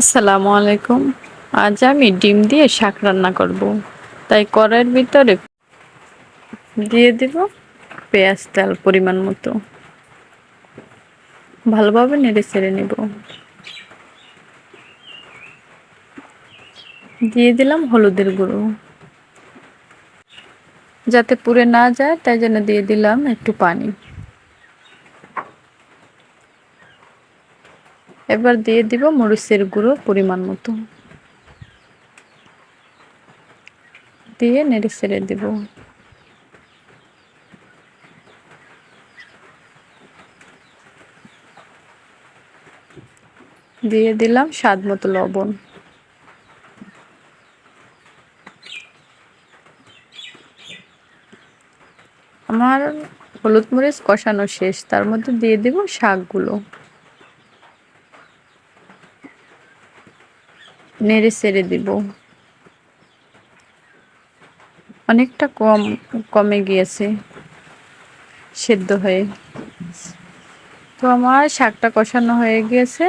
আসসালামু আলাইকুম। আজ আমি ডিম দিয়ে শাক রান্না করব। তাই কড়াইয়ের ভিতরে দিয়ে দিব পেঁয়াজ তেল পরিমাণ মতো। ভালোভাবে নেড়ে ছেড়ে নেব। দিয়ে দিলাম হলুদের গুঁড়ো। যাতে পুড়ে না যায়, তাই জন্য দিয়ে দিলাম একটু পানি। এবার দিয়ে দিব মরিচের গুঁড়ো পরিমাণ মতো। দিয়ে নেড়ে ছেড়ে দেব। দিয়ে দিলাম স্বাদ মতো লবণ। আমার হলুদ মরিচ কষানো শেষ, তার মধ্যে দিয়ে দেব শাকগুলো। নেড়ে ছেড়ে দিব। অনেকটা কম, কমে গিয়েছে, সেদ্ধ হয়ে। তো আমার শাকটা কষানো হয়ে গিয়েছে।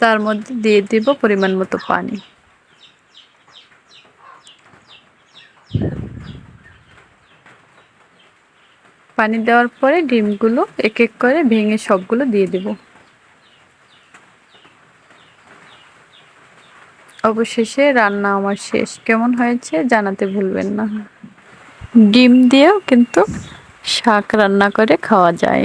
তার মধ্যে দিয়ে দিব পরিমাণ মতো পানি। পানি দেওয়ার পরে ডিমগুলো এক এক করে ভেঙে সবগুলো দিয়ে দেব। অবশেষে রান্না আমার শেষ। কেমন হয়েছে জানাতে ভুলবেন না। ডিম দিয়েও কিন্তু শাক রান্না করে খাওয়া যায়।